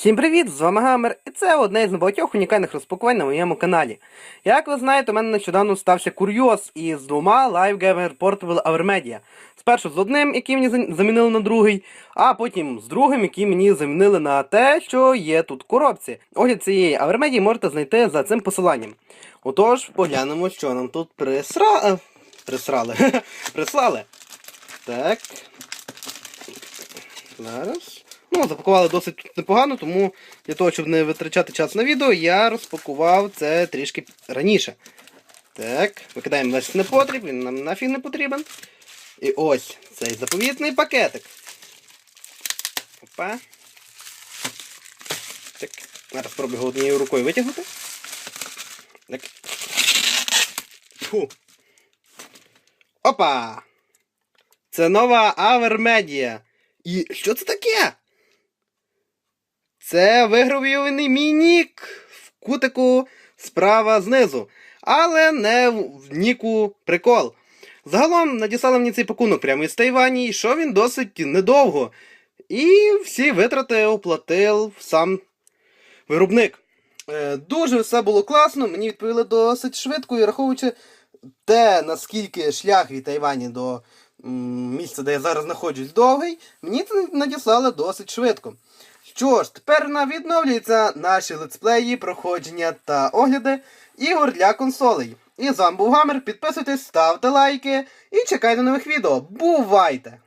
Всім привіт! З вами Гамер, і це одне з небагатьох унікальних розпакувань на моєму каналі. Як ви знаєте, у мене нещодавно стався курйоз із двома Live Gamer Portable Avermedia. Спершу з одним, який мені замінили на другий, а потім з другим, який мені замінили на те, що є тут в коробці. Огляд цієї Avermedia можете знайти за цим посиланням. Отож, поглянемо, що нам тут присра... е, присрали. Прислали. Так. Зараз. Ну, запакували досить непогано, тому для того, щоб не витрачати час на відео, я розпакував це трішки раніше. Так, викидаємо весь непотріб, він нам нафіг не потрібен. І ось цей заповітний пакетик. Опа. Так. Зараз спробую його однією рукою витягнути. Так. Фу. Опа! Це нова Avermedia. І що це таке? Це вигравійований мій нік в кутику справа знизу. Але не в ніку прикол. Загалом надіслали мені цей пакунок прямо із Тайвані, і йшов він досить недовго. І всі витрати оплатив сам виробник. Е, дуже все було класно, мені відповіли досить швидко, і враховуючи те, наскільки шлях від Тайвані до місця, де я зараз знаходжусь, довгий, мені це надіслали досить швидко. Що ж, тепер на відновлюються наші летсплеї, проходження та огляди ігор для консолей. І з вами був Гамер. Підписуйтесь, ставте лайки і чекайте нових відео. Бувайте!